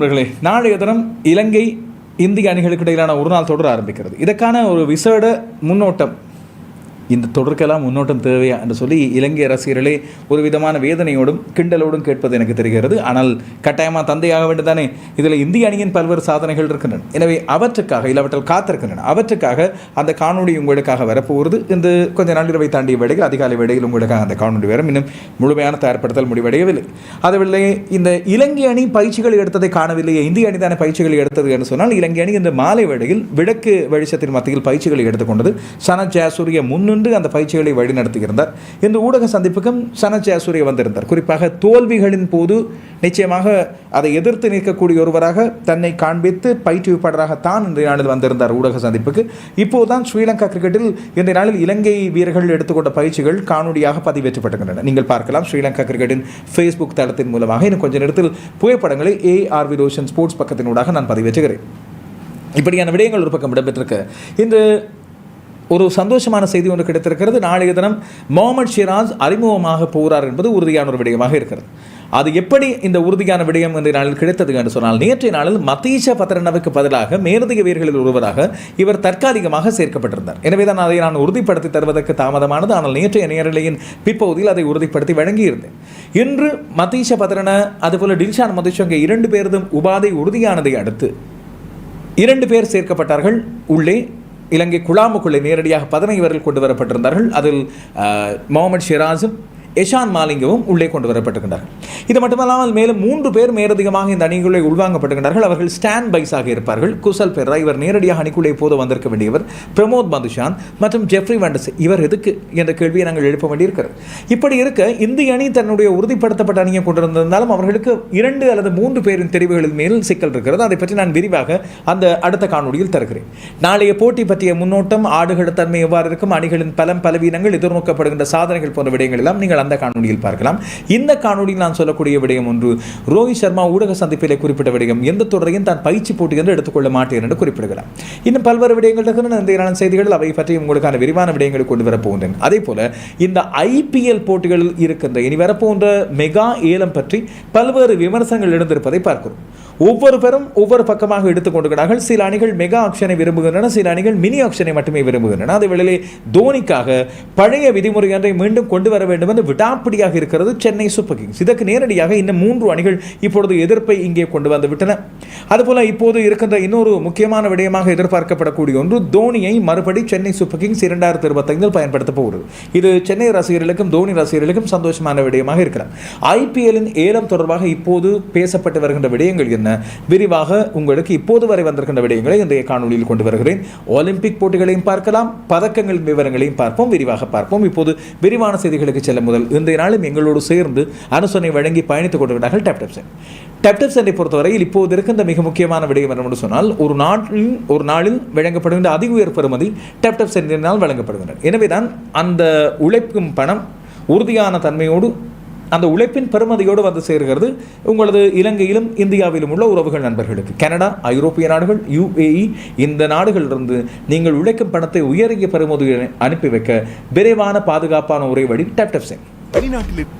நண்பர்களே நாளைய தினம் இலங்கை இந்திய அணிகளுக்கு இடையிலான ஒரு நாள் தொடர் ஆரம்பிக்கிறது. இதற்கான ஒரு விசேட முன்னோட்டம் இந்த தொடருக்கெல்லாம் முன்னோட்டம் தேவையா என்று சொல்லி இலங்கை ரசிகர்களே ஒரு விதமான வேதனையோடும் கிண்டலோடும் கேட்பது எனக்கு தெரிகிறது. ஆனால் கட்டாயமாக தந்தையாக வேண்டுதானே இதில் இந்திய அணியின் பல்வேறு சாதனைகள் இருக்கின்றன. எனவே அவற்றுக்காக இல்லை காத்திருக்கின்றன. அவற்றுக்காக அந்த காணொலி உங்களுக்காக வரப்போகிறது. இந்த கொஞ்ச நாள் இரவை தாண்டிய வேடையில் அதிகாலை வேடையில் உங்களுக்காக அந்த காணொலி வரும். இன்னும் முழுமையான தயார்படுத்தல் முடிவடையவில்லை. அதுவில்லை இந்த இலங்கை அணி பயிற்சிகள் எடுத்ததை காணவில்லையே இந்திய அணி தானே பயிற்சிகள் எடுத்தது என்று சொன்னால் இலங்கை அணி இந்த மாலை வேடையில் விளக்கு வெளிச்சத்தின் மத்தியில் பயிற்சிகளை எடுத்துக்கொண்டது சனத் ஜாசூரிய முன்னின்று அந்த பயிற்சிகளை வழிநடத்தியிருந்தார் இந்த ஊடக சந்திப்புக்கும் சனத் ஜெயசூரிய வந்திருந்தார். குறிப்பாக தோல்விகளின் போது நிச்சயமாக அதை எதிர்த்து நிற்கக்கூடிய ஒருவராக தன்னை காண்பித்து பயிற்றுவிப்பாளராக தான் இன்றைய நாளில் வந்திருந்தார் ஊடக சந்திப்புக்கு. இப்போதுதான் ஸ்ரீலங்கா கிரிக்கெட்டில் இன்றைய நாளில் இலங்கை வீரர்கள் எடுத்துக்கொண்ட பயிற்சிகள் காணொலியாக பதிவேற்றப்பட்டுகின்றன நீங்கள் பார்க்கலாம் ஸ்ரீலங்கா கிரிக்கெட்டின் ஃபேஸ்புக் தளத்தின் மூலமாக. இன்னும் கொஞ்ச நேரத்தில் புகைப்படங்களை ஏஆர்வி ரோஷன் ஸ்போர்ட்ஸ் பக்கத்தினூடாக நான் பதிவேற்றுகிறேன். இப்படியான விடயங்கள் ஒரு பக்கம் இடம்பெற்றிருக்கு. இன்று ஒரு சந்தோஷமான செய்தி ஒன்று கிடைத்திருக்கிறது. நாளைய தினம் முகமது ஷிராஸ் அறிமுகமாக போகிறார் என்பது உறுதியான ஒரு விடயமாக இருக்கிறது. அது எப்படி இந்த உறுதியான விடயம் இந்த நாளில் கிடைத்தது என்று சொன்னால் நேற்றைய நாளில் மதீஷ பத்ரனவுக்கு பதிலாக மேலதிக வீரர்களில் ஒருவராக இவர் தற்காலிகமாக சேர்க்கப்பட்டிருந்தார். எனவே தான் அதை நான் உறுதிப்படுத்தி தருவதற்கு தாமதமானது. ஆனால் நேற்றைய நேரலையின் பிற்பகுதியில் அதை உறுதிப்படுத்தி வழங்கியிருந்தேன். இன்று மதீஷ பத்ரன அதுபோல டில்ஷான் மதுஷங்க இரண்டு பேரதும் உபாதை உறுதியானதை அடுத்து இரண்டு பேர் சேர்க்கப்பட்டார்கள். உள்ளே இலங்கை குழாமுக்குள்ளே நேரடியாக பதினைந்து பேர்கள் கொண்டு வரப்பட்டிருந்தார்கள். அதில் முகமது ஷிராஸும் எஷான் மாலிங்கவும் உள்ளே கொண்டு வரப்பட்டிருக்கின்றார்கள். இது மட்டுமல்லாமல் மேலும் மூன்று பேர் மேலதிகமாக இந்த அணிக்குள்ளே உள்வாங்கப்பட்டிருக்கிறார்கள் அவர்கள் ஸ்டாண்ட் பைஸாக இருப்பார்கள். குசல் பெர்ரா இவர் நேரடியாக அணிக்குள்ளே போது வந்திருக்க வேண்டியவர் பிரமோத் மதுஷான் மற்றும் ஜெஃப்ரி வண்டஸ் இவர் எதுக்கு என்ற கேள்வியை நாங்கள் எழுப்ப வேண்டியிருக்கிறது. இப்படி இருக்க இந்திய அணி தன்னுடைய உறுதிப்படுத்தப்பட்ட அணியை கொண்டிருந்திருந்தாலும் அவர்களுக்கு இரண்டு அல்லது மூன்று பேரின் தெரிவுகளின் மேல் சிக்கல் இருக்கிறது. அதை பற்றி நான் விரிவாக அந்த அடுத்த காணொளியில் தருகிறேன். நாளைய போட்டி பற்றிய முன்னோட்டம் ஆடுகள தன்மை எவ்வாறு இருக்கும் அணிகளின் பலம் பலவீனங்கள் எதிர்நோக்கப்படுகின்ற சாதனைகள் போன்ற விடயங்கள் எல்லாம் நீங்கள் அந்த காணொலியில் பார்க்கலாம். இந்த காணொலியில் நான் சொல்லக்கூடிய விடயம் ஒன்று ரோஹித் சர்மா ஊடக சந்திப்பிலே குறிப்பிட்ட விடயம் எந்த தொடரையும் தான் பயிற்சி போட்டி என்று எடுத்துக்கொள்ள மாட்டேன் என்று குறிப்பிடுகிறார். இன்னும் பல்வேறு விடயங்கள் இருக்கின்றன. இந்த செய்திகள் அவை பற்றி உங்களுக்கான விரிவான விடயங்களை கொண்டு வரப்போகின்றேன் அதே போல இந்த ஐபிஎல் போட்டிகளில் இருக்கின்ற இனி வரப்போன்ற மெகா ஏலம் பற்றி பல்வேறு விமர்சனங்கள் எழுந்திருப்பதை பார்க்கிறோம். ஒவ்வொரு பேரும் ஒவ்வொரு பக்கமாக எடுத்துக்கொண்டுகிறார்கள் சில அணிகள் மெகா ஆக்ஷனை விரும்புகின்றன சில அணிகள் மினி ஆக்ஷனை மட்டுமே விரும்புகின்றன. அதே வேளையிலே தோனிக்காக பழைய விதிமுறை ஒன்றை மீண்டும் கொண்டு வர வேண்டும் என்று விடாப்பிடியாக இருக்கிறது சென்னை சூப்பர் கிங்ஸ். இதற்கு நேரடியாக இன்னும் மூன்று அணிகள் இப்பொழுது எதிர்ப்பை இங்கே கொண்டு வந்து விட்டன அதுபோல இப்போது இருக்கின்ற இன்னொரு முக்கியமான விடயமாக எதிர்பார்க்கப்படக்கூடிய ஒன்று தோனியை மறுபடி சென்னை சூப்பர் கிங்ஸ் இரண்டாயிரத்தி இருபத்தைந்தில் பயன்படுத்த போகிறது. இது சென்னை ரசிகர்களுக்கும் தோனி ரசிகர்களுக்கும் சந்தோஷமான விடயமாக இருக்கிறார் ஐபிஎல்லின் ஏலம் தொடர்பாக இப்போது பேசப்பட்டு வருகின்ற விடயங்கள் என்ன? விரிவாக உங்களுக்கு இப்போது வரை வந்திருக்கின்ற விடயங்களை இன்றைய காணொலியில் கொண்டு வருகிறேன். ஒலிம்பிக் போட்டிகளையும் பார்க்கலாம் பதக்கங்களின் விவரங்களையும் பார்ப்போம். விரிவாக பார்ப்போம். இப்போது விரிவான செய்திகளுக்கு செல்ல முதல் இன்றைய நாளும் எங்களோடு சேர்ந்து அனுசனை வழங்கி பயணித்துக் கொண்டிருக்கிறார்கள் டேப்டப் சென் டெப்டப் சென்னை பொறுத்தவரையில் இப்போது இருக்கின்ற மிக முக்கியமான விடயம் என்னவென்று சொன்னால் ஒரு நாட்டில் ஒரு நாளில் வழங்கப்படுகின்ற அதிக உயர் பெறுமதி டெப்டப் சென்றினால் வழங்கப்படுகின்றன எனவேதான் அந்த உழைக்கும் பணம் உறுதியான தன்மையோடு அந்த உழைப்பின் பெருமதியோடு வந்து சேர்கிறது உங்களது இலங்கையிலும் இந்தியாவிலும் உள்ள உறவுகள் நண்பர்களுக்கு. கனடா ஐரோப்பிய நாடுகள் யுஏஇ இந்த நாடுகளிலிருந்து நீங்கள் உழைக்கும் பணத்தை உயரிய பெருமதியுடன் அனுப்பி வைக்க விரைவான பாதுகாப்பான ஒரே வழி டேப் டேப் வெளிநாட்டில்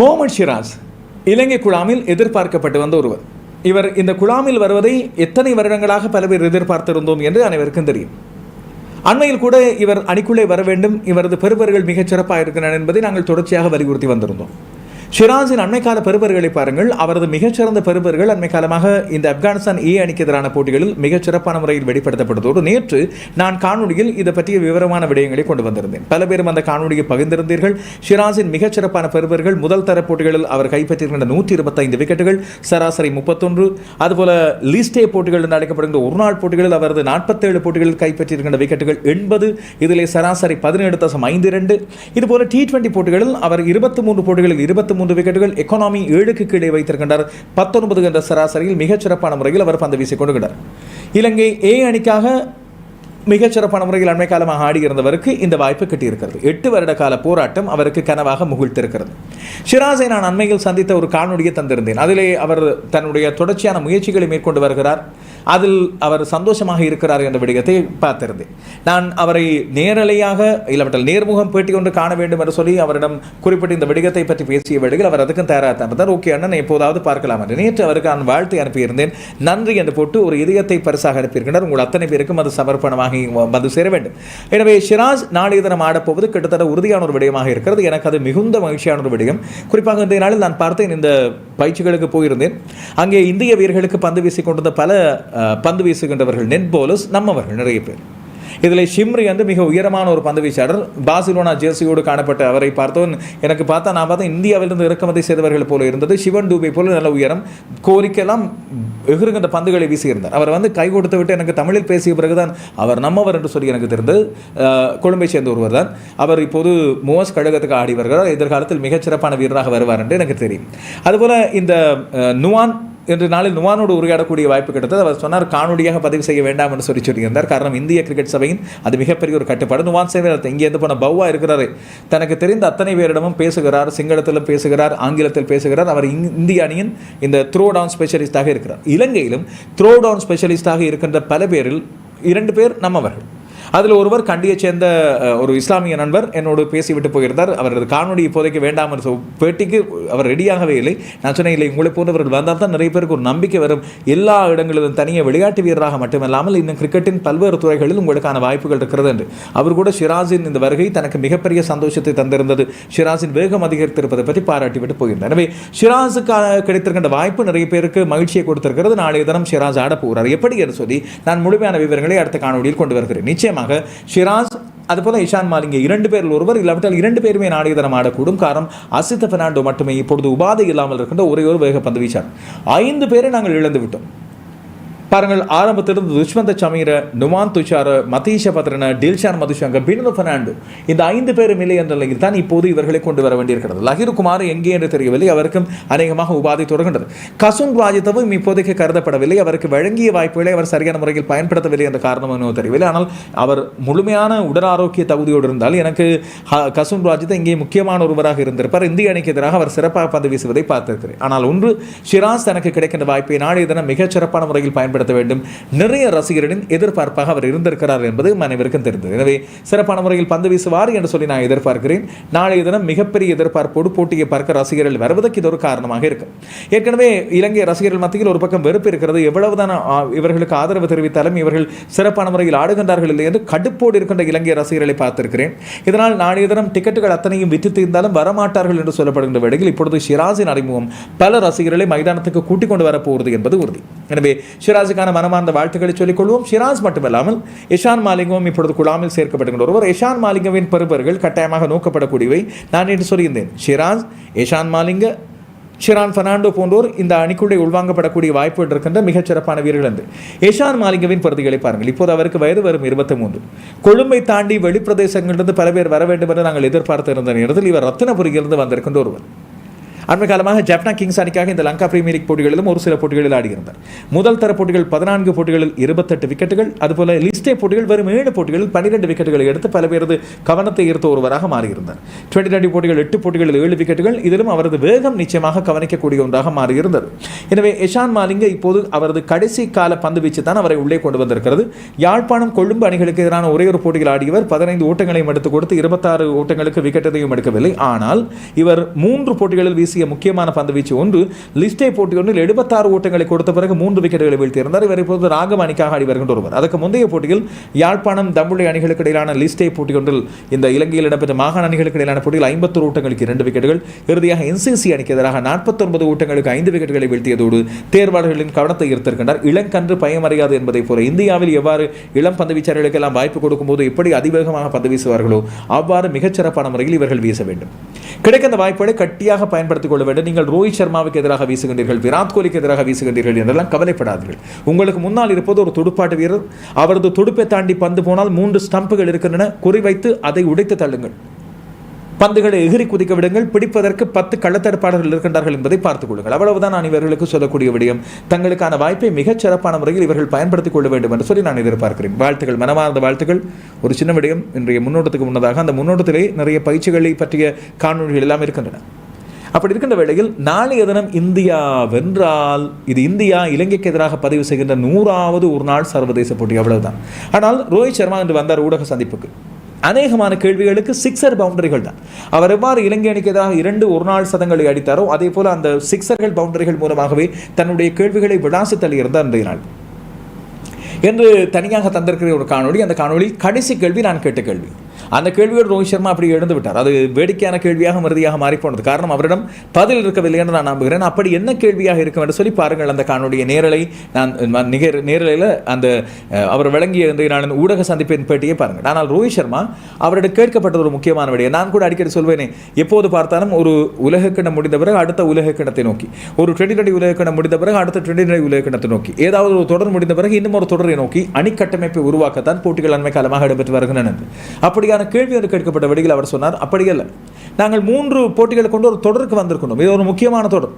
Moman Shiraz இலங்கை குழாமில் எதிர்பார்க்கப்பட்டு வந்த ஒருவர். இவர் இந்த குழாமில் வருவதை எத்தனை வருடங்களாக பல பேர் எதிர்பார்த்திருந்தோம் என்று அனைவருக்கும் தெரியும். அண்மையில் கூட இவர் அணிக்குள்ளே வர வேண்டும் இவரது பெறுபர்கள் மிகச் சிறப்பாக இருக்கிறார் என்பதை நாங்கள் தொடர்ச்சியாக வலியுறுத்தி வந்திருந்தோம். ஷிராஜின் அண்மைக்கால பெறுபர்களை பாருங்கள். அவரது மிகச்சிறந்த பெறுபர்கள் அண்மை காலமாக இந்த ஆப்கானிஸ்தான் ஏ அணிக்கு எதிரான போட்டிகளில் மிகச் சிறப்பான முறையில் வெளிப்படுத்தப்பட்டதோடு நேற்று நான் காணொலியில் இதை பற்றிய விவரமான விடயங்களை கொண்டு வந்திருந்தேன். பல பேரும் அந்த காணொலியை பகிர்ந்திருந்தீர்கள். ஷிராஜின் மிகச்சிறப்பான பெறுபர்கள் முதல் தர போட்டிகளில் அவர் கைப்பற்றியிருக்கின்ற நூற்றி இருபத்தைந்து விக்கெட்டுகள் சராசரி முப்பத்தொன்று. அதுபோல லீஸ்டே போட்டிகள் என்று அழைக்கப்படுகின்ற ஒரு நாள் போட்டிகளில் அவரது நாற்பத்தேழு போட்டிகளில் கைப்பற்றியிருக்கின்ற விக்கெட்டுகள் எண்பது இதிலே சராசரி பதினேழு தசம் ஐந்து இரண்டு. இதுபோல டி டுவெண்டி போட்டிகளில் அவர் இருபத்தி மூன்று போட்டிகளில் இருபத்தி மூன்று விக்கெட்டுகள் எக்கனாமி ஏழுக்கு கீழே வைத்திருக்கின்றார் பத்தொன்பது என்ற சராசரியில் மிகச்சிறப்பான முறையில் அவர் பந்து வீசிக் கொண்டிருக்கிறார் இலங்கை ஏ அணிக்காக மிகச்சிறப்பான முறையில் அண்மை காலமாக ஆடியிருந்தவருக்கு இந்த வாய்ப்பு கிட்டியிருக்கிறது. எட்டு வருட கால போராட்டம் அவருக்கு கனவாக முகிழ்த்திருக்கிறது. ஷிராஸை நான் அண்மையில் சந்தித்த ஒரு காணொலியை தந்திருந்தேன். அதிலே அவர் தன்னுடைய தொடர்ச்சியான முயற்சிகளை மேற்கொண்டு வருகிறார். அதில் அவர் சந்தோஷமாக இருக்கிறார் என்ற விடயத்தை பார்த்திருந்தேன். நான் அவரை நேரலையாக இல்லாவிட்டால் நேர்முகம் பேட்டி ஒன்று காண வேண்டும் என்று சொல்லி அவரிடம் குறிப்பிட்ட இந்த விடயத்தை பற்றி பேசிய வேளையில் அவர் அதுக்கும் தயாராக இருந்தார். ஓகே அண்ணன் எப்போதாவது பார்க்கலாம் என்று. நேற்று அவருக்கு நான் வாழ்த்து அனுப்பியிருந்தேன். நன்றி என்று போட்டு ஒரு இதயத்தை பரிசாக அனுப்பியிருக்கிறார். உங்கள் அத்தனை பேருக்கும் அது சமர்ப்பணமாக வந்து சேர வேண்டும். எனவே ஷிராஜ் நாளைய தினம் ஆடப்போவது கிட்டத்தட்ட உறுதியான ஒரு விடயமாக இருக்கிறது. எனக்கு அது மிகுந்த மகிழ்ச்சியான ஒரு விடயம். குறிப்பாக இந்த நாளில் நான் பார்த்தேன் இந்த பயிற்சிகளுக்கு போயிருந்தேன். அங்கே இந்திய வீரர்களுக்கு பந்து வீசிக் கொண்டிருந்த பல பந்து வீசுகின்றவர்கள் நெட் போலர்ஸ் நம்மவர்கள் நிறைய பேர். இதில் ஷிம்ரி வந்து மிக உயரமான ஒரு பந்து வீச்சாளர். பாசிலோனா ஜெர்சியோடு காணப்பட்ட அவரை பார்த்தோன் எனக்கு பார்த்தா நான் பார்த்தா இந்தியாவிலிருந்து இறக்குமதி செய்தவர்கள் போல இருந்தது. சிவன் டூபே போல நல்ல உயரம். கோரிக்கெல்லாம் எகிருகின்ற பந்துகளை வீசியிருந்தார். அவர் வந்து கை கொடுத்து விட்டு எனக்கு தமிழில் பேசிய பிறகுதான் அவர் நம்மவர் என்று சொல்லி எனக்கு தெரிந்தது கொழும்பை சேர்ந்த ஒருவர் தான். அவர் இப்போது மோஸ் கழகத்துக்கு ஆடி வருகிறார். எதிர்காலத்தில் மிகச்சிறப்பான வீரராக வருவார் என்று எனக்கு தெரியும். அதுபோல் இந்த நுவான் இன்று நாளில் நுவானோடு உரையாடக்கூடிய வாய்ப்பு கிடைத்தது. அவர் சொன்னார் காணொலியாக பதிவு செய்ய வேண்டாம் என்று சொல்லி சொல்லியிருந்தார். காரணம் இந்திய கிரிக்கெட் சபையின் அது மிகப்பெரிய ஒரு கட்டுப்பாடு. நுவான் சேவர் இங்கேருந்து போன பவ்வா இருக்கிறாரு. தனக்கு தெரிந்த அத்தனை பேரிடமும் பேசுகிறார் சிங்களத்திலும் பேசுகிறார் ஆங்கிலத்தில் பேசுகிறார். அவர் இந்~ இந்திய அணியின் இந்த த்ரோ டவுன் ஸ்பெஷலிஸ்டாக இருக்கிறார். இலங்கையிலும் த்ரோ டவுன் ஸ்பெஷலிஸ்டாக இருக்கின்ற பல பேரில் இரண்டு பேர் நம்மவர்கள். அதில் ஒருவர் கண்டியைச் சேர்ந்த ஒரு இஸ்லாமிய நண்பர் என்னோடு பேசிவிட்டு போயிருந்தார். அவரது காணொலி இப்போதைக்கு வேண்டாம் சொ- பேட்டிக்கு அவர் ரெடியாகவே இல்லை. நான் சொன்னேன் இல்லை உங்களை போன்றவர்கள் வந்தால் தான் நிறைய பேருக்கு ஒரு நம்பிக்கை வரும். எல்லா இடங்களிலும் தனியாக விளையாட்டு வீரராக மட்டுமல்லாமல் இன்னும் கிரிக்கெட்டின் பல்வேறு துறைகளில் உங்களுக்கான வாய்ப்புகள் இருக்கிறது என்று. அவர் கூட ஷிராஸின் இந்த வருகை தனக்கு மிகப்பெரிய சந்தோஷத்தை தந்திருந்தது. ஷிராஸின் வேகம் அதிகரித்திருப்பதை பற்றி பாராட்டிவிட்டு போயிருந்தார் எனவே ஷிராஸுக்காக கிடைத்திருக்கின்ற வாய்ப்பு நிறைய பேருக்கு மகிழ்ச்சியை கொடுத்திருக்கிறது. நாளைய தினம் ஷிராஸ் ஆட போகிறார். எப்படி என்று சொல்லி நான் முழுமையான விவரங்களை அடுத்த காணொலியில் கொண்டு வருகிறேன். நிச்சயமாக ஷிராஸ் அதுபோல இஷான் மாலிங்க இரண்டு பேரில் ஒருவர் இல்லாவிட்டால் இரண்டு பேருமே நாளைய ஆடக்கூடும். காரணம் அசித்த பெர்னாண்டோ மட்டுமே இப்பொழுது உபாதை இல்லாமல் இருக்கின்ற ஒரே ஒரு வேக பந்து வீச்சார் ஐந்து பேரை நாங்கள் இழந்து விட்டோம் பாருங்கள் ஆரம்பத்திலிருந்து துஷ்மந்த சமீர நுமான் துஷார மதீஷ பத்ரன டில்ஷான் மதுஷங்கர் பினு பெர்னாண்டோ இந்த ஐந்து பேரும் இல்லை என்ற நிலையில் தான் இப்போது இவர்களை கொண்டு வர வேண்டியிருக்கிறது. லஹிர் குமார் எங்கே என்று தெரியவில்லை அவருக்கும் அநேகமாக உபாதை தொடர்கின்றது. கசும் ராஜித்தவும் இப்போதைக்கு கருதப்படவில்லை அவருக்கு வழங்கிய வாய்ப்புகளை அவர் சரியான முறையில் பயன்படுத்தவில்லை என்ற காரணம் என்னவோ தெரியவில்லை. ஆனால் அவர் முழுமையான உடல் ஆரோக்கிய தகுதியோடு இருந்தால் எனக்கு ஹ- கசும் ராஜித் இங்கே முக்கியமான ஒருவராக இருந்திருப்பார். இந்திய அணிக்கு எதிராக அவர் சிறப்பாக பந்து வீசுவதை பார்த்திருக்கிறேன். ஆனால் ஒன்று ஷிராஸ் தனக்கு கிடைக்கின்ற வாய்ப்பை நாளைய தினம் மிகச் சிறப்பான முறையில் பயன்படுத்த வேண்டும். நிறைய ரசிகர்களின் எதிர்பார்ப்பாக அவர் இருந்திருக்கிறார் என்பது அனைவருக்கும் தெரிந்தது. எனவே சிறப்பான முறையில் பந்து வீசுவார் என்று சொல்லி நான் எதிர்பார்க்கிறேன். நாளைய தினம் மிகப்பெரிய எதிர்பார்ப்போடு போட்டியை பார்க்க ரசிகர்கள் வருவதற்கு இது ஒரு காரணமாக இருக்கும் ஏற்கனவே இலங்கை ரசிகர்கள் மத்தியில் ஒரு பக்கம் வெறுப்பு இருக்கிறது. எவ்வளவுதான் இவர்களுக்கு ஆதரவு தெரிவித்தாலும் இவர்கள் சிறப்பான முறையில் ஆடுகின்றார்கள் இல்லை என்று கடுப்போடு இருக்கின்ற இலங்கை ரசிகர்களை பார்த்திருக்கிறேன். இதனால் நாளைய தினம் டிக்கெட்டுகள் அத்தனையும் விற்று தீர்ந்தாலும் வரமாட்டார்கள் என்று சொல்லப்படுகின்ற வேளையில் இப்பொழுது ஷிராஜின் அறிமுகம் பல ரசிகர்களை மைதானத்துக்கு கூட்டிக் கொண்டு வரப்போகிறது என்பது உறுதி. எனவே ஷிராஜ் ஷிராஸுக்கான மனமார்ந்த வாழ்த்துக்களை சொல்லிக்கொள்வோம். ஷிராஸ் மட்டுமல்லாமல் இஷான் மாலிங்கவும் இப்பொழுது குழாமில் சேர்க்கப்படுகின்ற ஒருவர். இஷான் மாலிங்கவின் பெறுபர்கள் கட்டாயமாக நோக்கப்படக்கூடியவை நான் என்று சொல்லியிருந்தேன். ஷிராஸ் இஷான் மாலிங்க ஷிரான் பெர்னாண்டோ போன்றோர் இந்த அணிக்குள்ளே உள்வாங்கப்படக்கூடிய வாய்ப்புகள் இருக்கின்ற மிகச்சிறப்பான வீரர்கள் என்று. ஏஷான் மாலிங்கவின் பிரதிகளை பாருங்கள். இப்போது அவருக்கு வயது வரும் இருபத்தி மூன்று கொழும்பை தாண்டி வெளிப்பிரதேசங்களிலிருந்து பல பேர் வர வேண்டும் என்று நாங்கள் எதிர்பார்த்து இருந்த நேரத்தில் இவர் ரத்தினபுரியிலிருந்து வந்திருக்கின்ற ஒருவர். அண்மை காலமாக ஜப்னா கிங்ஸ் அணிக்காக இந்த லங்கா பிரீமியர் லீக் போட்டிகளிலும் ஒரு சில போட்டிகளில் ஆடியிருந்தார். முதல் தர போட்டிகள் பதினான்கு போட்டிகளில் இருபத்தெட்டு விக்கெட்டுகள் அதுபோல லிஸ்டே போட்டிகள் வெறும் ஏழு போட்டிகளில் பன்னிரெண்டு விக்கெட்டுகளை எடுத்து பல பேரது கவனத்தை ஈர்த்த ஒருவராக மாறியிருந்தார். டுவெண்ட்டி டுவெண்ட்டி போட்டிகள் எட்டு போட்டிகளில் ஏழு விக்கெட்டுகள் இதிலும் அவரது வேகம் நிச்சயமாக கவனிக்கக்கூடிய ஒன்றாக மாறியிருந்தது. எனவே எஷான் மாலிங்க இப்போது அவரது கடைசி கால பந்து வீச்சு தான் அவரை உள்ளே கொண்டு வந்திருக்கிறது. யாழ்ப்பாணம் கொழும்பு அணிகளுக்கு எதிரான ஒரே ஒரு போட்டியில் ஆடியவர் பதினைந்து ஓட்டங்களையும் எடுத்துக் கொடுத்து இருபத்தாறு ஓட்டங்களுக்கு விக்கெட்டதையும் எடுக்கவில்லை. ஆனால் இவர் மூன்று போட்டிகளில் வீசிய முக்கியமான பந்து வீச்சு ஒன்று. லிஸ்டே போட்டி ஒன்றில் எழுபத்தாறு ஓட்டங்களை கொடுத்த பிறகு மூன்று விக்கெட்டுகளை வீழ்த்தியிருந்தார். இவர் இப்போது ராகம் அணிக்காக ஆடி வருகின்ற ஒருவர். அதற்கு முந்தைய போட்டியில் யாழ்ப்பாணம் தம்புளை அணிகளுக்கு இடையிலான லிஸ்டே போட்டி ஒன்றில் இந்த இலங்கையில் இடம்பெற்ற மாகாண அணிகளுக்கு இடையிலான போட்டியில் ஐம்பத்தொரு ஓட்டங்களுக்கு இரண்டு விக்கெட்டுகள். இறுதியாக என்சிசி அணிக்கு எதிராக நாற்பத்தொன்பது ஓட்டங்களுக்கு ஐந்து விக்கெட்டுகளை வீழ்த்தியதோடு தேர்வாளர்களின் கவனத்தை ஈர்த்திருக்கின்றார். இளங்கன்று பயமறியாது என்பதை போல இந்தியாவில் எவ்வாறு இளம் பந்து வீச்சாளர்களுக்கெல்லாம் வாய்ப்பு கொடுக்கும்போது எப்படி அதிவேகமாக பந்து வீசுவார்களோ அவ்வாறு மிகச்சிறப்பான முறையில் இவர்கள் வீச வேண்டும். கிடைக்கின்ற வாய்ப்புகளை கட்டியாக பயன்படுத்த பயன்படுத்திக் கொள்ள வேண்டும் நீங்கள் ரோஹித் சர்மாவுக்கு எதிராக வீசுகின்றீர்கள் விராட் கோலிக்கு எதிராக வீசுகின்றீர்கள் என்றெல்லாம் கவலைப்படாதீர்கள். உங்களுக்கு முன்னால் இருப்பது ஒரு துடுப்பாட்டு வீரர். அவரது துடுப்பை தாண்டி பந்து போனால் மூன்று ஸ்டம்புகள் இருக்கின்றன. குறிவைத்து அதை உடைத்து தள்ளுங்கள். பந்துகளை எகிரி குதிக்க விடுங்கள். பிடிப்பதற்கு பத்து கள்ளத்தடுப்பாளர்கள் இருக்கின்றார்கள் என்பதை பார்த்துக் கொள்ளுங்கள். அவ்வளவுதான் நான் இவர்களுக்கு சொல்லக்கூடிய விடயம். தங்களுக்கான வாய்ப்பை மிகச் சிறப்பான முறையில் இவர்கள் பயன்படுத்திக் கொள்ள வேண்டும் என்று சொல்லி நான் எதிர்பார்க்கிறேன். வாழ்த்துக்கள் மனமார்ந்த வாழ்த்துக்கள். ஒரு சின்ன விடயம். இன்றைய முன்னோட்டத்துக்கு முன்னதாக அந்த முன்னோட்டத்திலே நிறைய பயிற்சிகளை பற்றிய காணொலிகள் எல்லாம் இருக்கின்றன. அப்படி இருக்கின்ற வேளையில் நாளைய தினம் இந்தியா வென்றால் இது இந்தியா இலங்கைக்கு எதிராக பதிவு செய்கின்ற நூறாவது ஒரு நாள் சர்வதேச போட்டி அவ்வளவுதான். ஆனால் ரோஹித் சர்மா என்று வந்தார் ஊடக சந்திப்புக்கு. அநேகமான கேள்விகளுக்கு சிக்ஸர் பவுண்டரிகள் தான். அவர் எவ்வாறு இலங்கை அணிக்கு எதிராக இரண்டு ஒரு நாள் சதங்களை அடித்தாரோ அதே போல அந்த சிக்ஸர்கள் பவுண்டரிகள் மூலமாகவே தன்னுடைய கேள்விகளை விளாசி தள்ளியிருந்தார் இன்றைய நாள். என்று தனியாக தந்திருக்கிற ஒரு காணொளி அந்த காணொளி கடைசி கேள்வி நான் கேட்ட கேள்வி. அந்த கேள்வியோடு ரோஹித் சர்மா அப்படி எழுந்து விட்டார். அது வேடிக்கையான கேள்வியாக மறுதியாக மாறிப்போனது. காரணம் அவரிடம் பதில் இருக்கவில்லை என்று நான் நம்புகிறேன். அப்படி என்ன கேள்வியாக இருக்கும் என்று சொல்லி பாருங்கள் அந்த காணொலிய நேரலை நான் நான் நிகர் நேரலையில் அந்த அவர் வழங்கிய இந்த நான் ஊடக சந்திப்பின் பேட்டியை பாருங்கள். ஆனால் ரோஹித் சர்மா அவரிடம் கேட்கப்பட்ட ஒரு முக்கியமான விடயம். நான் கூட அடிக்கடி சொல்வேனே எப்போது பார்த்தாலும் ஒரு உலக உலகக்கிணம் முடிந்த பிறகு அடுத்த உலகக்கிணத்தை நோக்கி. ஒரு டுவெண்ட்டி டுவெண்ட்டி உலகக்கிணம் முடிந்த பிறகு அடுத்த டுவெண்ட்டி டுவெண்ட்டி உலகக்கிணத்தை நோக்கி. ஏதாவது ஒரு தொடர் முடிந்த பிறகு இன்னும் ஒரு தொடரை நோக்கி அணிக்கட்டமைப்பை உருவாக்கத்தான் போட்டிகள் அண்மை காலமாக இடம்பெற்று வருகின்றன. அப்படி அப்படியான கேள்வி ஒன்று கேட்கப்பட்ட வழியில் அவர் சொன்னார் அப்படி இல்லை நாங்கள் மூன்று போட்டிகளை கொண்டு ஒரு தொடருக்கு வந்திருக்கணும் இது ஒரு முக்கியமான தொடர்.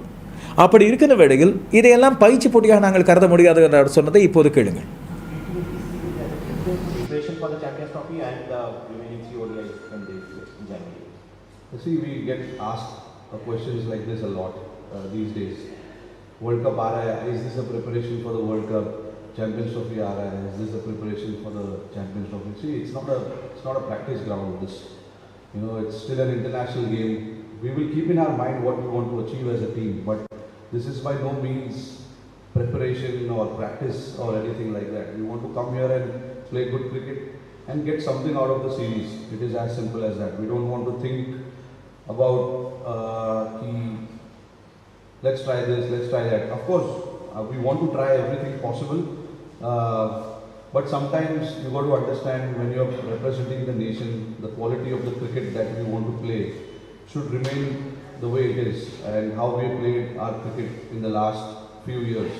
அப்படி இருக்கிற வேளையில் இதையெல்லாம் பயிற்சி போட்டியாக நாங்கள் கருத முடியாது என்று அவர் சொன்னதை இப்போது கேளுங்கள். See, we get asked questions like this a lot uh, these days. World Cup, is this a preparation for the World Cup? Champions Trophy aa? Uh, is this the preparation for the Champions Trophy? See, it's not a it's not a practice ground. This, you know, it's still an international game. We will keep in our mind what we want to achieve as a team, but this is by no means preparation or practice or anything like that. We want to come here and play good cricket and get something out of the series. It is as simple as that. We don't want to think about uh, the, let's try this, let's try that. Of course, uh, we want to try everything possible, uh, but sometimes you got to understand when you're representing the nation, the quality of the cricket that we want to play should remain the way it is and how we played our cricket in the last few years.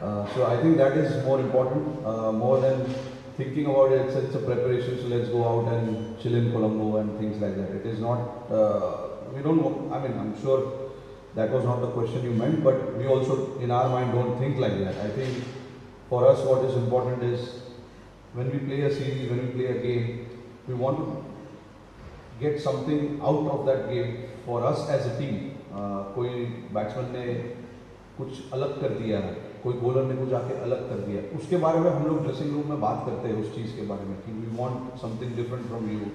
Uh, so I think that is more important, uh, more than thinking about it. It's, it's a preparation, so let's go out and chill in Colombo and things like that. It is not. Uh, we don't. I mean, I'm sure that was not the question you meant, but we also, in our mind, don't think like that. I think for us, what is important is when we play a series, when we play a game, we want to get something out of that game for us as a team. Uh, कोई batsman ने कुछ अलग कर दिया है कोई bowler ने कुछ आके अलग कर दिया उसके बारे में हम लोग ड्रेसिंग रूम में बात करते हैं उस चीज़ के बारे में कि we want something different from you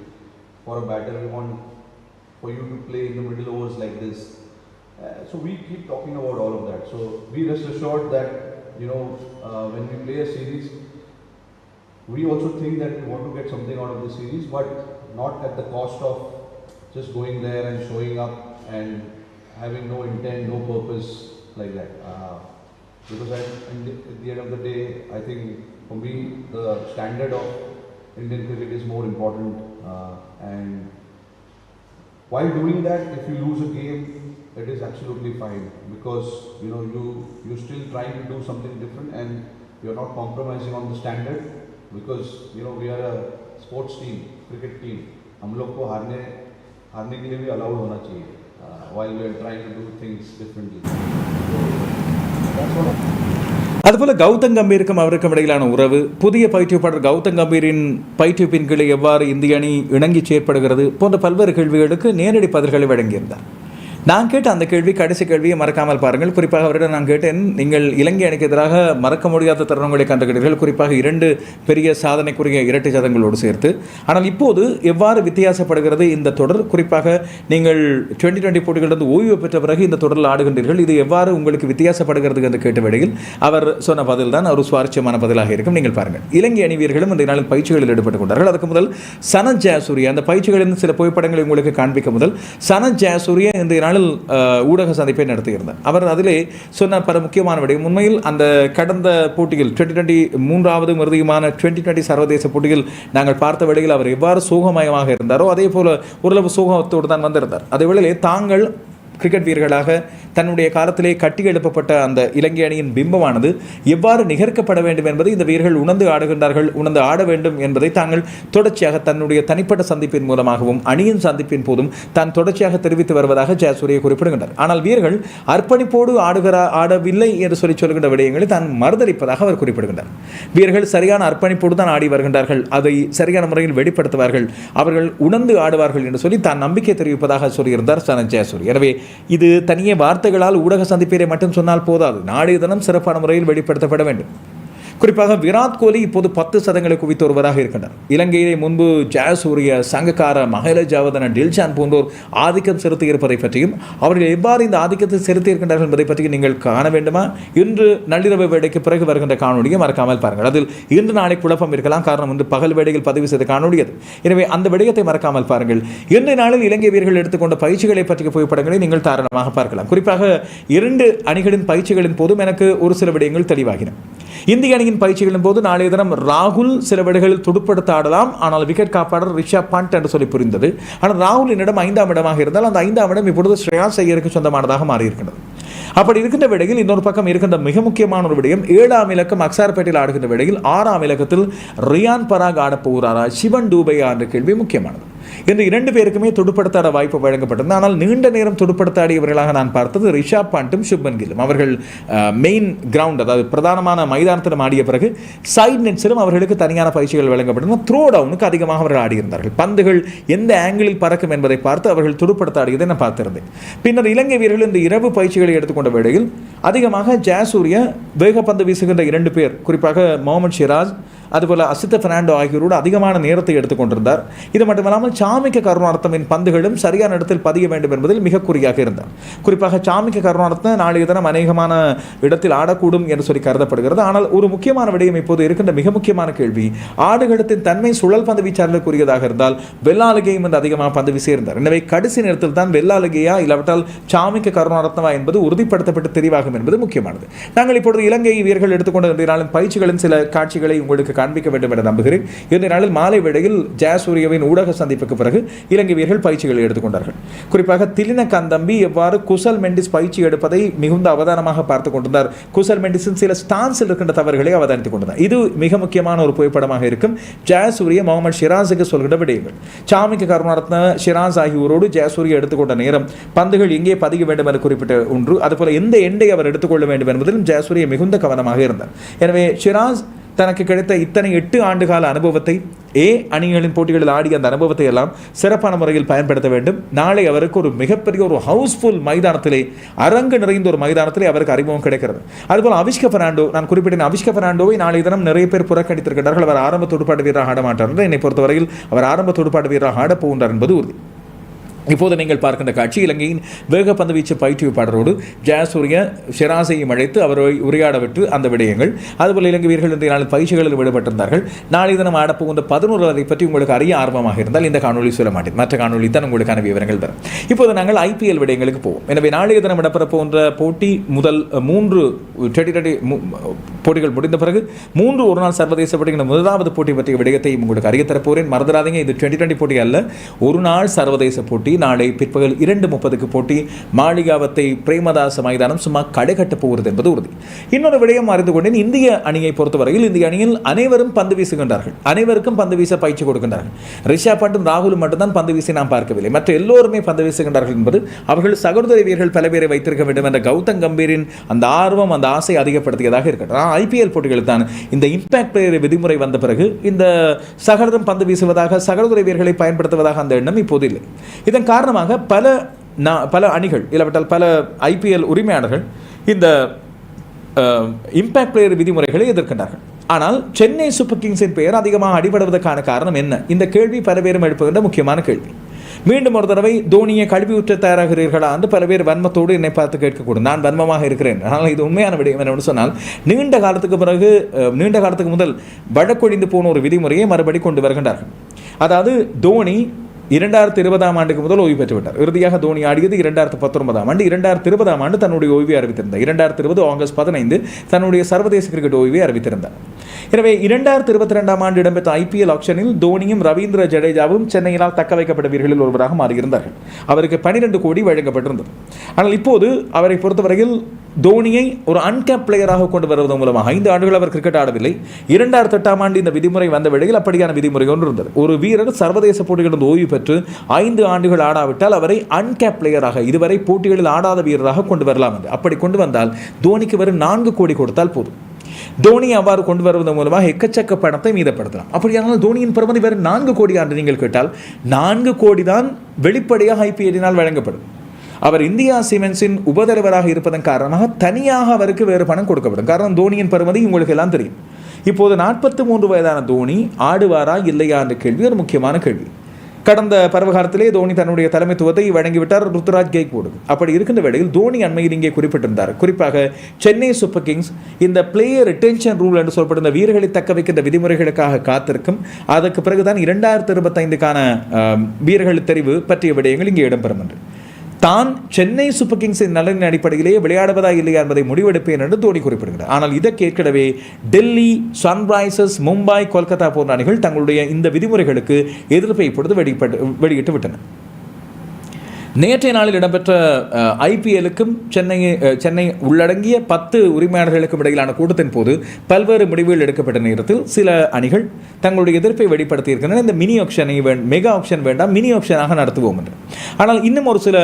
for a batter we want for you to play in the middle overs like this so we keep talking about all of that so be rest assured that you know uh, when we play a series we also think that we want to get something out of the series, but not at the cost of just going there and showing up and having no intent, no purpose like that. Uh, because in at the end of the day, I think for me the standard of Indian cricket is more important. Uh, and while doing that, if you lose a game, it is absolutely fine because you know you you're still trying to do something different and you're not compromising on the standard because you know we are a sports team, cricket team. हम लोग को हारने हारने के लिए भी allowed होना चाहिए uh, while we are trying to do things differently. அதுபோல கௌதம் கம்பீருக்கும் அவருக்கும் இடையிலான உறவு புதிய பயிற்றுவிப்பாளர் கௌதம் கம்பீரின் பயிற்றுவிப்பின் கீழே எவ்வாறு இந்திய அணி இணங்கி செயற்படுகிறது போன்ற பல்வேறு கேள்விகளுக்கு நேரடி பதில்களை வழங்கியிருந்தார். நான் கேட்ட அந்த கேள்வி கடைசி கேள்வியை மறக்காமல் பாருங்கள். குறிப்பாக அவரிடம் நான் கேட்டேன் நீங்கள் இலங்கை அணிக்கு எதிராக மறக்க முடியாத தருணங்களை கண்டுகிறீர்கள் குறிப்பாக இரண்டு பெரிய சாதனைக்குரிய இரட்டை சதங்களோடு சேர்த்து. ஆனால் இப்போது எவ்வாறு வித்தியாசப்படுகிறது இந்த தொடர்? குறிப்பாக நீங்கள் டுவெண்ட்டி டுவெண்ட்டி போட்டிகளிலிருந்து ஓய்வு பெற்ற பிறகு இந்த தொடரில் ஆடுகின்றீர்கள். இது எவ்வாறு உங்களுக்கு வித்தியாசப்படுகிறது என்று கேட்ட வேளையில் அவர் சொன்ன பதில் தான் ஒரு சுவாரஸ்யமான பதிலாக இருக்கும். நீங்கள் பாருங்கள். இலங்கை அணி வீரர்களும் இந்த நாளில் பயிற்சிகளில் ஈடுபட்டுக் கொண்டார்கள். அதுக்கு முதல் சனத் ஜெயசூரிய. அந்த பயிற்சிகளின் சில புகைப்படங்களை உங்களுக்கு காண்பிக்க முதல் சனத் ஜெயசூரிய இந்த நாளில் ஊடக சந்திப்பை நடத்தியிருந்தார் அவர் அதிலே சொன்ன பல முக்கியமான விடயம். உண்மையில் அந்த கடந்த போட்டியில் டுவெண்ட்டி டுவெண்ட்டி மூன்றாவது இறுதியுமான டுவெண்ட்டி டுவெண்ட்டி சர்வதேச போட்டியில் நாங்கள் பார்த்த வேளையில் அவர் எவ்வாறு சோகமயமாக இருந்தாரோ அதே போல ஓரளவு சோகத்தோடு தான் வந்திருந்தார். அதே வேளையிலே தாங்கள் கிரிக்கெட் வீரர்களாக தன்னுடைய காலத்திலே கட்டி எழுப்பப்பட்ட அந்த இலங்கை அணியின் பிம்பமானது எவ்வாறு நிகர்க்கப்பட வேண்டும் என்பதை இந்த வீரர்கள் உணர்ந்து ஆடுகின்றார்கள் உணர்ந்து ஆட வேண்டும் என்பதை தாங்கள் தொடர்ச்சியாக தன்னுடைய தனிப்பட்ட சந்திப்பின் மூலமாகவும் அணியின் சந்திப்பின் போதும் தான் தொடர்ச்சியாக தெரிவித்து வருவதாக ஜெயசூரிய குறிப்பிடுகின்றார். ஆனால் வீரர்கள் அர்ப்பணிப்போடு ஆடுகிற ஆடவில்லை என்று சொல்லி சொல்கின்ற விடயங்களை தான் மறுதளிப்பதாக அவர் குறிப்பிடுகின்றார். வீரர்கள் சரியான அர்ப்பணிப்போடு தான் ஆடி வருகின்றார்கள் அதை சரியான முறையில் வெளிப்படுத்துவார்கள் அவர்கள் உணர்ந்து ஆடுவார்கள் என்று சொல்லி தான் நம்பிக்கை தெரிவிப்பதாக சொல்லியிருந்தார் சனன் ஜெயசூரி எனவே இது தனியே வார்த்தைகளால் ஊடக சந்திப்பீரை மட்டும் சொன்னால் போதாது. நாளைய தினம் சிறப்பான முறையில் வெளிப்படுத்தப்பட வேண்டும். குறிப்பாக விராட் கோலி இப்போது பத்து சதங்களை குவித்து வருவதாக இருக்கின்றனர் இலங்கையிலே முன்பு ஜெயசூரிய சங்கக்கார மகிழ ஜாவதன டில்ஷான் போன்றோர் ஆதிக்கம் செலுத்தி இருப்பதை பற்றியும் அவர்கள் எவ்வாறு இந்த ஆதிக்கத்தை செலுத்தி இருக்கின்றார்கள் என்பதை பற்றியும் நீங்கள் காண வேண்டுமா? இன்று நள்ளிரவு வேடைக்கு பிறகு வருகின்ற காணொலியை மறக்காமல் பாருங்கள். அதில் இன்று நாளை குழப்பம் இருக்கலாம். காரணம் இன்று பகல் வேடையில் பதிவு செய்த காணொலியது. எனவே அந்த விடயத்தை மறக்காமல் பாருங்கள். இன்றைய நாளில் இலங்கை வீரர்கள் எடுத்துக்கொண்ட பயிற்சிகளை பற்றிய புகைப்படங்களை நீங்கள் தாராளமாக பார்க்கலாம். குறிப்பாக இரண்டு அணிகளின் பயிற்சிகளின் போதும் எனக்கு ஒரு சில விடயங்கள் தெளிவாகின. இந்திய அணியின் பயிற்சிகளின் போது நாளைய தினம் ராகுல் சில விடைகளில் துடுப்படுத்த ஆடலாம். ஆனால் விக்கெட் காப்பாளர் ரிஷப் பண்ட் என்று சொல்லி புரிந்தது. ஆனால் ராகுலினிடம் ஐந்தாம் இடமாக இருந்தால் அந்த ஐந்தாம் இடம் இப்பொழுது ஸ்ரேயாஸ் ஐயருக்கு சொந்தமானதாக மாறியிருக்கிறது. அப்படி இருக்கின்ற விடையில் இன்னொரு பக்கம் இருக்கின்ற மிக முக்கியமான ஒரு விடயம் ஏழாம் இலக்கம் அக்சார்பேட்டையில் ஆடுகின்ற விடையில் ஆறாம் இலக்கத்தில் ரியான் பராக் ஆடப் போகிறாரா? சிவன் டூபையா என்ற கேள்வி முக்கியமானது. இந்த இரண்டு பேருக்குமே துடுப்படுத்தாட வாய்ப்பு வழங்கப்பட்டது ஆனால் நீண்ட நேரம் துடுப்படுத்தாடியவர்களாக நான் பார்த்தது ரிஷாப் பாண்டும் சுப்மன் கில்லும். அவர்கள் மெயின் கிரவுண்ட் அதாவது பிரதானமான மைதானத்திலும் ஆடிய பிறகு சைட் நெட்ஸிலும் அவர்களுக்கு தனியான பயிற்சிகள் வழங்கப்பட்டன த்ரோ டவுனுக்கு அதிகமாக அவர்கள் ஆடியிருந்தார்கள். பந்துகள் எந்த ஆங்கிளில் பறக்கும் என்பதை பார்த்து அவர்கள் துடுப்படுத்தாடியதை நான் பார்த்திருந்தேன். பின்னர் இலங்கை வீரர்கள் இந்த இரவு பயிற்சிகளை எடுத்துக்கொண்ட வேளையில் அதிகமாக ஜாசூரிய வேகப்பந்து வீசுகின்ற இரண்டு பேர் குறிப்பாக முகமது ஷிராஜ் அதுபோல் அசித்த பெர்னாண்டோ ஆகியோரோடு அதிகமான நேரத்தை எடுத்துக்கொண்டிருந்தார். இது மட்டுமல்லாமல் சாமிக்க கருணாரத்தமின் பந்துகளும் சரியான இடத்தில் பதிய வேண்டும் என்பதில் மிக குறியாக இருந்தார். குறிப்பாக சாமிக்க கருணாரத்ன நாளைய தினம் அநேகமான இடத்தில் ஆடக்கூடும் என்று சொல்லி கருதப்படுகிறது. ஆனால் ஒரு முக்கியமான விடயம் இப்போது இருக்கின்ற மிக முக்கியமான கேள்வி ஆடுகளத்தின் தன்மை சுழல் பந்து வீச்சாளர்களுக்குரியதாக இருந்தால் வெள்ளாளுகையும் வந்து அதிகமாக பந்து வீசியிருந்தார். எனவே கடைசி நேரத்தில் தான் வெள்ளாளுகையா இல்லாவிட்டால் சாமிக்க கருணாரத்னவா என்பது உறுதிப்படுத்தப்பட்டு தெரிவாகும் என்பது முக்கியமானது. நாங்கள் இப்பொழுது இலங்கை வீரர்கள் எடுத்துக்கொண்ட பயிற்சிகளின் சில காட்சிகளை உங்களுக்கு காண்பிக்க வேண்டும் என நம்புகிறேன். இன்றைய நாளில் மாலை வேளையில் ஜெயசூரியவின் ஊடக சந்திப்புக்கு பிறகு இலங்கை வீரர்கள் பயிற்சிகளை எடுத்துக்கொண்டார்கள் குறிப்பாக திலின கந்தம்பி எவ்வாறு குசல் மெண்டிஸ் பயிற்சி எடுப்பதை மிகுந்த அவதானமாக பார்த்து கொண்டிருந்தார். குசல் மெண்டிஸின் சில ஸ்டான்ஸில் இருக்கின்ற தவறுகளை அவதானித்துக் கொண்டிருந்தார் இது மிக முக்கியமான ஒரு புகைப்படமாக இருக்கும். ஜெயசூரிய முகமது ஷிராஸுக்கு சொல்கின்ற விடயங்கள். சாமிக்கு கருணாரத்ன ஷிராஸ் ஆகியோரோடு ஜெயசூரிய எடுத்துக்கொண்ட நேரம் பந்துகள் எங்கே பதிக வேண்டும் என குறிப்பிட்ட ஒன்று. அதுபோல எந்த எண்டை அவர் எடுத்துக்கொள்ள வேண்டும் என்பதிலும் ஜெயசூரிய மிகுந்த கவனமாக இருந்தார். எனவே ஷிராஸ் தனக்கு கிடைத்த இத்தனை எட்டு ஆண்டுகால அனுபவத்தை ஏ அணிகளின் போட்டிகளில் ஆடிய அந்த அனுபவத்தை எல்லாம் சிறப்பான முறையில் பயன்படுத்த வேண்டும். நாளை அவருக்கு ஒரு மிகப்பெரிய ஒரு ஹவுஸ்ஃபுல் மைதானத்திலே அரங்கு நிறைந்த ஒரு மைதானத்திலே அவருக்கு அறிமுகம் கிடைக்கிறது. அதுபோல் அவிஷ்க பெர்னாண்டோ நான் குறிப்பிட்டேன் அவிஷ்க பெர்னாண்டோவை நாளை தினம் நிறைய பேர் புறக்கணித்திருக்கிறார்கள் அவர் ஆரம்ப துடுப்பாட்டு வீரராக ஆட மாட்டார் என்று என்னை பொறுத்தவரையில் அவர் ஆரம்ப துடுப்பாட்டு வீரராக ஆடப் போகின்றார் என்பது உறுதி. இப்போது நீங்கள் பார்க்கின்ற காட்சி இலங்கையின் வேகப்பந்து வீச்சு பயிற்றுவிப்பாளரோடு ஜெயசூரிய ஷிராசையும் அழைத்து அவரை உரையாட விட்டு அந்த விடயங்கள். அதுபோல் இலங்கை வீரர்கள் இன்றைய நாளில் பயிற்சிகளில் விடுபட்டிருந்தார்கள் நாளை தினம் ஆடப்போகின்ற பதினோரு அதை பற்றி உங்களுக்கு அறிய ஆர்வமாக இருந்தால் இந்த காணொலி சொல்ல மாட்டேன். மற்ற காணொலி தான் உங்களுக்கான விவரங்கள் தரும். இப்போது நாங்கள் ஐபிஎல் விடயங்களுக்கு போவோம். எனவே நாளைய தினம் இடம்பெற போன்ற போட்டி முதல் மூன்று டெடி டெடி போட்டிகள் முடிந்த பிறகு மூன்று ஒரு நாள் சர்வதேச போட்டிகள் முதலாவது போட்டி பற்றிய விடயத்தை உங்களுக்கு அறிய தரப்போகிறேன் மறந்துடாதீங்க இது டுவெண்ட்டி டுவெண்ட்டி போட்டி அல்ல. ஒரு நாள் சர்வதேச போட்டி. போட்டி நாளை பிற்பகல் இரண்டு முப்பதுக்கு போட்டி மாளிகாவத்தை பிரேமதாச மைதானம் சும்மா கடைகட்ட போகிறது என்பது உறுதி. இன்னொரு விடயம் அறிந்து கொண்டேன். இந்திய அணியை பொறுத்தவரையில் இந்திய அணியில் அனைவரும் பந்து வீசுகின்றார்கள். அனைவருக்கும் பந்து வீச பயிற்சி கொடுக்கின்றார்கள். ரிஷா பண்டும் ராகுலும் மட்டும்தான் பந்து வீசி நாம் பார்க்கவில்லை. மற்ற எல்லோருமே பந்து வீசுகின்றார்கள் என்பது அவர்கள் சகோதர வீரர்கள் பல பேரை வைத்திருக்க வேண்டும் என்ற கௌதம் கம்பீரின் அந்த ஆர்வம் அந்த ஆசை அதிகப்படுத்தியதாக இருக்கட்டும். ஆனால் ஐபிஎல் போட்டிகளில் தான் இந்த இம்பாக்ட் பிளேயர் விதிமுறை வந்த பிறகு இந்த சகலரும் பந்து வீசுவதாக சகோதர வீரர்களை பயன்படுத்துவதாக அந்த எண்ணம் இப்போது இல்லை. இதன் காரணமாக பல நா- பல அணிகள் இல்லாவிட்டால் பல ஐபிஎல் உரிமையாளர்கள் இந்த இம்பாக்ட் பிளேயர் விதிமுறைகளை எதிர்க்கின்றார்கள். ஆனால் சென்னை சூப்பர் கிங்ஸின் பெயர் அதிகமாக அடிபடுவதற்கான காரணம் என்ன? இந்த கேள்வி பல பேரும் எழுப்புகின்ற முக்கியமான கேள்வி. மீண்டும் ஒரு தடவை தோனியை கல்வி ஊற்ற தயாராகிறீர்களா என்று பல பேர் வன்மத்தோடு என்னை பார்த்து கேட்கக்கூடும். நான் வன்மமாக இருக்கிறேன். ஆனால் இது உண்மையான விடயம் என்னவென்று சொன்னால் நீண்ட காலத்துக்கு பிறகு நீண்ட காலத்துக்கு முதல் வழக்கொழிந்து போன ஒரு விதிமுறையை மறுபடி கொண்டு வருகின்றார்கள். அதாவது தோனி இரண்டாயிரத்தி இருபதாம் ஆண்டுக்கு முதல் ஓய்வு பெற்றுவிட்டார். இறுதியாக தோனி ஆடியது இரண்டாயிரத்து பத்தொன்பதாம் ஆண்டு. இரண்டாயிரத்தி இருபதாம் ஆண்டு தன்னுடைய ஓய்வை அறிவித்திருந்தார். இரண்டாயிரத்தி இருபது ஆகஸ்ட் பதினைந்து தன்னுடைய சர்வதேச கிரிக்கெட் ஓய்வை அறிவித்திருந்தார். எனவே இரண்டாயிரத்தி இருபத்தி ரெண்டாம் ஆண்டு இடம்பெற்ற ஐபிஎல் ஆக்ஷனில் தோனியும் ரவீந்திர ஜடேஜாவும் சென்னையினால் தக்க வைக்கப்பட்ட வீரர்களில் ஒருவராக மாறியிருந்தார்கள். அவருக்கு பனிரெண்டு கோடி வழங்கப்பட்டிருந்தது. ஆனால் இப்போது அவரை பொறுத்தவரையில் தோனியை ஒரு அன்கேப் பிளேயராக கொண்டு வருவதன் மூலமாக ஐந்து ஆண்டுகள் அவர் கிரிக்கெட் ஆடவில்லை. இரண்டாயிரத்தி எட்டாம் ஆண்டு இந்த விதிமுறை வந்த வேளையில் அப்படியான விதிமுறை ஒன்று இருந்தது. ஒரு வீரர் சர்வதேச போட்டிகளிலிருந்து ஓய்வு பெற்று ஐந்து ஆண்டுகள் ஆடாவிட்டால் அவரை அன்கேப் பிளேயராக இதுவரை போட்டிகளில் ஆடாத வீரராக கொண்டு வரலாம் என்று. அப்படி கொண்டு வந்தால் தோனிக்கு வரும் நான்கு கோடி கொடுத்தால் போதும். தோனி அவ்வாறு கொண்டு வருவதன் மூலமாக எக்கச்சக்க பணத்தை மீதப்படுத்தலாம். அப்படியானால் தோனியின் பெறுமதி வெறும் நான்கு கோடி ஆண்டு நீங்கள் கேட்டால் நான்கு கோடி தான் வெளிப்படையாக ஐபிஎல்லினால் வழங்கப்படும். அவர் இந்தியா சிமெண்ட்ஸின் உபதலைவராக இருப்பதன் காரணமாக தனியாக அவருக்கு வேறு பணம் கொடுக்கப்படும். காரணம் தோனியின் பெறுமதி உங்களுக்கு எல்லாம் தெரியும். இப்போது நாற்பத்தி மூன்று வயதான தோனி ஆடுவாரா இல்லையா என்ற கேள்வி ஒரு முக்கியமான கேள்வி. கடந்த பருவகாலத்திலே தோனி தன்னுடைய தலைமைத்துவத்தை வழங்கிவிட்டார் ருத்ராஜ் கேக்வோடு அப்படி இருக்கின்ற வேளையில் தோனி அண்மையில் இங்கே குறிப்பிட்டிருந்தார். குறிப்பாக சென்னை சூப்பர் கிங்ஸ் இந்த பிளேயர் ரிட்டென்ஷன் ரூல் என்று சொல்லப்படுகிற வீரர்களை தக்க வைக்கின்ற விதிமுறைகளுக்காக காத்திருக்கும். அதற்கு பிறகுதான் இரண்டாயிரத்தி இருபத்தைந்துக்கான வீரர்கள் தெரிவு பற்றிய விடயங்கள் இங்கே இடம்பெறும் என்று. தான் சென்னை சூப்பர் கிங்ஸின் நலனின் அடிப்படையிலேயே விளையாடுவதா இல்லையா என்பதை முடிவெடுப்பேன் என்று தோனி குறிப்பிடுகிறார். ஆனால் இதற்கு கேட்கவே டெல்லி சன்ரைசர்ஸ் மும்பை கொல்கத்தா போன்ற அணிகள் தங்களுடைய இந்த விதிமுறைகளுக்கு எதிர்ப்பை இப்பொழுது வெளிப்பட்டு வெளியிட்டு விட்டன. நேற்றைய நாளில் இடம்பெற்ற ஐபிஎல்லுக்கும் சென்னை சென்னை உள்ளடங்கிய பத்து உரிமையாளர்களுக்கும் இடையிலான கூட்டத்தின் போது பல்வேறு முடிவுகள் எடுக்கப்பட்ட நேரத்தில் சில அணிகள் தங்களுடைய எதிர்ப்பை வெளிப்படுத்தியிருக்கின்றன. இந்த மினி ஆப்ஷனை மெகா ஆப்ஷன் வேண்டாம் மினி ஆப்ஷனாக நடத்துவோம் என்று. ஆனால் இன்னும் ஒரு சில